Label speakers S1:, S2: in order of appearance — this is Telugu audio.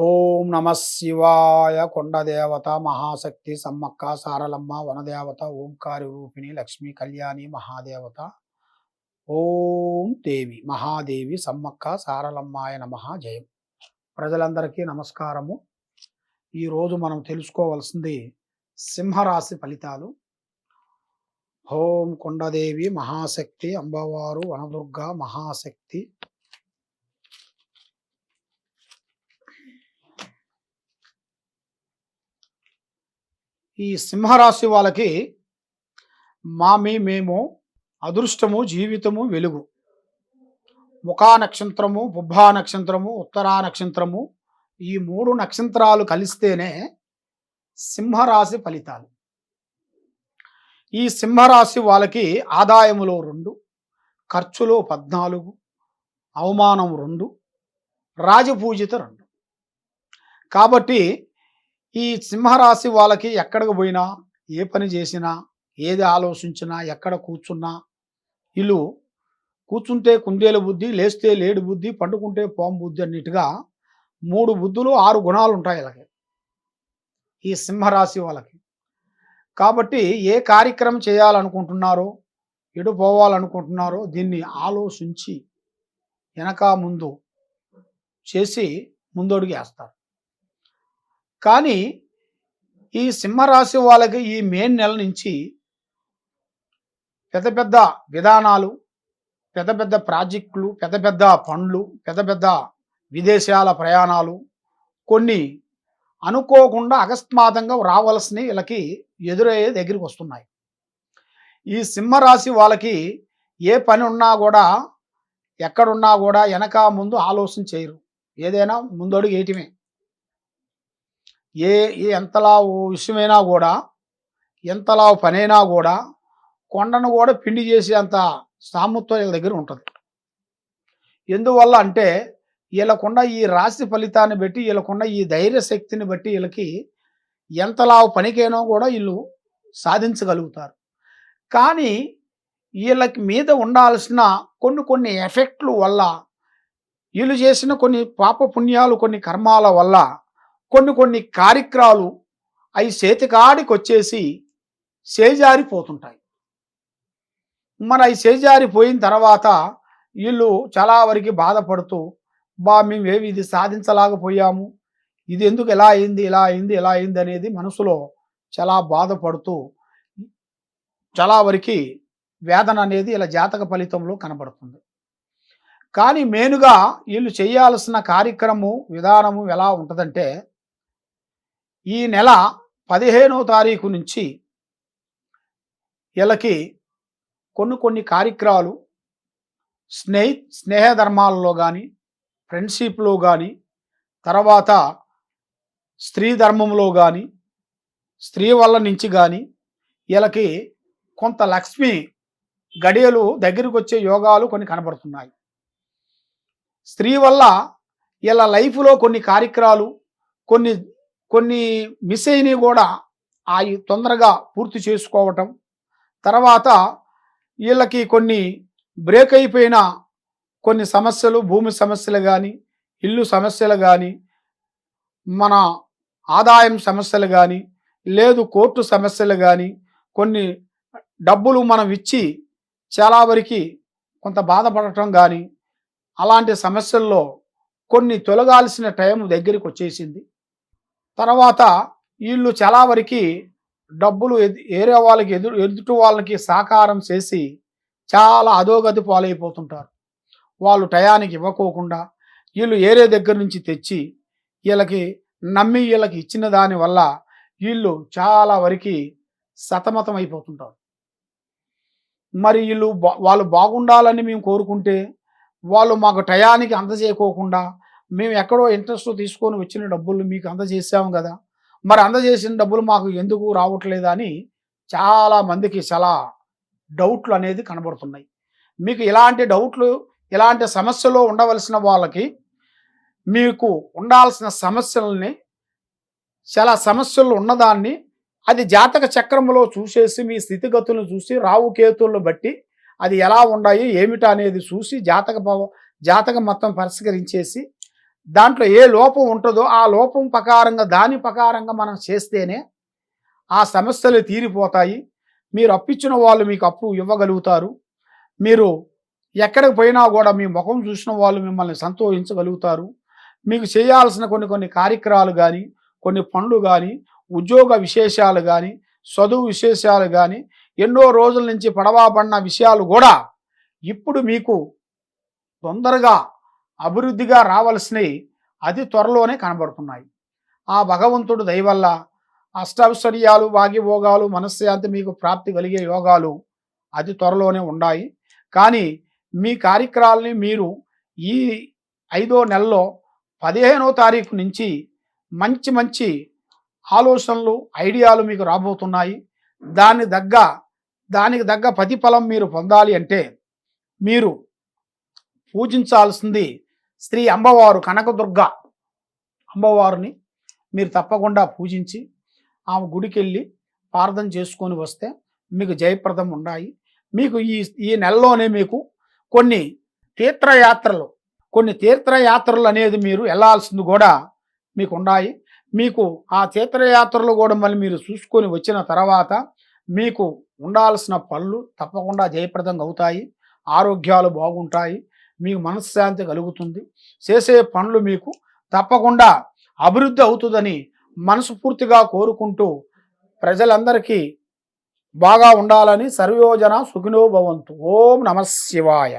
S1: ఓం నమ శివాయ కొండదేవత మహాశక్తి సమ్మక్క సారలమ్మ వనదేవత ఓంకారి రూపిణి లక్ష్మీ కళ్యాణి మహాదేవత. ఓం దేవి మహాదేవి సమ్మక్క సారలమ్మాయ నమ జయం. ప్రజలందరికీ నమస్కారము. ఈరోజు మనం తెలుసుకోవాల్సింది సింహరాశి ఫలితాలు. ఓం కొండదేవి మహాశక్తి అంబవారు వనదుర్గ మహాశక్తి. ఈ సింహరాశి వాళ్ళకి మామి మేము అదృష్టము జీవితము వెలుగు. ముఖా నక్షత్రము బుబ్బా నక్షత్రము ఉత్తరా నక్షత్రము ఈ మూడు నక్షత్రాలు కలిస్తేనే సింహరాశి ఫలితాలు. ఈ సింహరాశి వాళ్ళకి ఆదాయములో రెండు ఖర్చులో పద్నాలుగు అవమానం రెండు రాజపూజిత రెండు. కాబట్టి ఈ సింహరాశి వాళ్ళకి ఎక్కడికి పోయినా ఏ పని చేసినా ఏది ఆలోచించినా ఎక్కడ కూర్చున్నా ఇల్లు కూర్చుంటే కుందేలు బుద్ధి లేస్తే లేడు బుద్ధి పండుకుంటే పోం బుద్ధి అన్నిటిగా మూడు బుద్ధులు ఆరు గుణాలు ఉంటాయి వీళ్ళకి. ఈ సింహరాశి వాళ్ళకి. కాబట్టి ఏ కార్యక్రమం చేయాలనుకుంటున్నారో ఎటు పోవాలనుకుంటున్నారో దీన్ని ఆలోచించి వెనక ముందు చేసి ముందడుగు వేస్తారు. కానీ ఈ సింహరాశి వాళ్ళకి ఈ మే నెల నుంచి పెద్ద పెద్ద విధానాలు పెద్ద పెద్ద ప్రాజెక్టులు పెద్ద పెద్ద పనులు పెద్ద పెద్ద విదేశాల ప్రయాణాలు కొన్ని అనుకోకుండా అకస్మాతంగా రావాల్సినవి వీళ్ళకి ఎదురయ్యే దగ్గరికి వస్తున్నాయి. ఈ సింహరాశి వాళ్ళకి ఏ పని ఉన్నా కూడా ఎక్కడున్నా కూడా వెనక ముందు ఆలోచన చేయరు. ఏదైనా ముందడుగు వేయటమే. ఏ ఎంతలా విషయమైనా కూడా ఎంతలా పనైనా కూడా కొండను కూడా పిండి చేసే అంత సామర్థ్యం వీళ్ళ దగ్గర ఉంటుంది. ఎందువల్ల అంటే వీళ్ళకున్న ఈ రాశి ఫలితాన్ని బట్టి వీళ్ళకున్న ఈ ధైర్య శక్తిని బట్టి వీళ్ళకి ఎంతలా పనికైనా కూడా వీళ్ళు సాధించగలుగుతారు. కానీ వీళ్ళకి మీద ఉండాల్సిన కొన్ని కొన్ని ఎఫెక్ట్లు వల్ల వీళ్ళు చేసిన కొన్ని పాప పుణ్యాలు కొన్ని కర్మాల వల్ల కొన్ని కొన్ని కార్యక్రమాలు అవి చేతికాడికి వచ్చేసి చేజారిపోతుంటాయి. మన అవి చేజారిపోయిన తర్వాత వీళ్ళు చాలా వరకు బాధపడుతూ బా మేమేమి ఇది సాధించలేకపోయాము. ఇది ఎందుకు ఎలా అయింది ఇలా అయింది ఎలా అయింది అనేది మనసులో చాలా బాధపడుతూ చాలా వరకు వేదన అనేది ఇలా జాతక ఫలితంలో కనబడుతుంది. కానీ మెయిన్గా వీళ్ళు చేయాల్సిన కార్యక్రమం విధానము ఎలా ఉంటుందంటే ఈ నెల పదిహేనో తారీఖు నుంచి వీళ్ళకి కొన్ని కొన్ని కార్యక్రమాలు స్నేహి స్నేహ ధర్మాలలో కానీ ఫ్రెండ్షిప్లో కానీ తర్వాత స్త్రీ ధర్మంలో కానీ స్త్రీ వల్ల నుంచి కానీ వీళ్ళకి కొంత లక్ష్మి గడియలు దగ్గరికి వచ్చే యోగాలు కొన్ని కనబడుతున్నాయి. స్త్రీ వల్ల వీళ్ళ లైఫ్లో కొన్ని కార్యక్రమాలు కొన్ని కొన్ని మిస్ అయినవి కూడా ఆ తొందరగా పూర్తి చేసుకోవటం తర్వాత వీళ్ళకి కొన్ని బ్రేక్ అయిపోయిన కొన్ని సమస్యలు భూమి సమస్యలు కానీ ఇల్లు సమస్యలు కానీ మన ఆదాయం సమస్యలు కానీ లేదు కోర్టు సమస్యలు కానీ కొన్ని డబ్బులు మనం ఇచ్చి చాలా వరకు కొంత బాధపడటం కానీ అలాంటి సమస్యల్లో కొన్ని తొలగాల్సిన టైం దగ్గరికి వచ్చేసింది. తర్వాత వీళ్ళు చాలా వరకు డబ్బులు ఏరే వాళ్ళకి ఎదురు ఎదుటి వాళ్ళకి సహకారం చేసి చాలా అధోగతి పాలైపోతుంటారు. వాళ్ళు టయానికి ఇవ్వకోకుండా వీళ్ళు ఏరే దగ్గర నుంచి తెచ్చి వీళ్ళకి నమ్మి వీళ్ళకి ఇచ్చిన దాని వల్ల వీళ్ళు చాలా వరకు సతమతం అయిపోతుంటారు మరి వీళ్ళు వాళ్ళు బాగుండాలని మేము కోరుకుంటే వాళ్ళు మాకు టయానికి అందజేయకోకుండా మేము ఎక్కడో ఇంట్రెస్ట్ తీసుకొని వచ్చిన డబ్బులు మీకు అందజేసాము కదా. మరి అందజేసిన డబ్బులు మాకు ఎందుకు రావట్లేదు అని చాలా మందికి చాలా డౌట్లు అనేది కనబడుతున్నాయి. మీకు ఇలాంటి డౌట్లు ఇలాంటి సమస్యలో ఉండవలసిన వాళ్ళకి మీకు ఉండాల్సిన సమస్యలని చాలా సమస్యలు ఉన్నదాన్ని అది జాతక చక్రంలో చూసేసి మీ స్థితిగతులను చూసి రావు కేతులను బట్టి అది ఎలా ఉన్నాయి ఏమిటా అనేది చూసి జాతక జాతక మొత్తం పరిష్కరించేసి దాంట్లో ఏ లోపం ఉంటుందో ఆ లోపం ప్రకారంగా దాని ప్రకారంగా మనం చేస్తేనే ఆ సమస్యలు తీరిపోతాయి. మీరు అప్పిచ్చిన వాళ్ళు మీకు అప్పు ఇవ్వగలుగుతారు. మీరు ఎక్కడికి పోయినా కూడా మీ ముఖం చూసిన వాళ్ళు మిమ్మల్ని సంతోషించగలుగుతారు. మీకు చేయాల్సిన కొన్ని కొన్ని కార్యక్రమాలు కానీ కొన్ని పనులు కానీ ఉద్యోగ విశేషాలు కానీ చదువు విశేషాలు కానీ ఎన్నో రోజుల నుంచి పడవాబడిన విషయాలు కూడా ఇప్పుడు మీకు తొందరగా అభివృద్ధిగా రావలసినవి అతి త్వరలోనే కనబడుతున్నాయి. ఆ భగవంతుడు దయవల్ల అష్టాశ్వర్యాలు భాగ్యభోగాలు మనశ్శాంతి మీకు ప్రాప్తి కలిగే యోగాలు అతి త్వరలోనే ఉన్నాయి కానీ మీ కార్యక్రమాలని మీరు ఈ ఐదో నెలలో పదిహేనో తారీఖు నుంచి మంచి మంచి ఆలోచనలు ఐడియాలు మీకు రాబోతున్నాయి. దాని దగ్గ దానికి దగ్గ ప్రతిఫలం మీరు పొందాలి అంటే మీరు పూజించాల్సింది శ్రీ అమ్మవారు కనకదుర్గ అమ్మవారిని మీరు తప్పకుండా పూజించి ఆమె గుడికి వెళ్ళి ప్రార్థన చేసుకొని వస్తే మీకు జయప్రదం ఉన్నాయి మీకు ఈ ఈ నెలలోనే మీకు కొన్ని తీర్థయాత్రలు కొన్ని తీర్థయాత్రలు అనేది మీరు వెళ్ళాల్సింది కూడా మీకు ఉన్నాయి మీకు ఆ తీర్థయాత్రలు కూడా మళ్ళీ మీరు చూసుకొని వచ్చిన తర్వాత మీకు ఉండాల్సిన పళ్ళు తప్పకుండా జయప్రదంగా అవుతాయి. ఆరోగ్యాలు బాగుంటాయి. మీకు మనశ్శాంతి కలుగుతుంది. చేసే పనులు మీకు తప్పకుండా అభివృద్ధి అవుతుందని మనస్ఫూర్తిగా కోరుకుంటూ ప్రజలందరికీ బాగా ఉండాలని సర్వయోజన సుఖినో భవంతు. ఓం నమ శివాయ.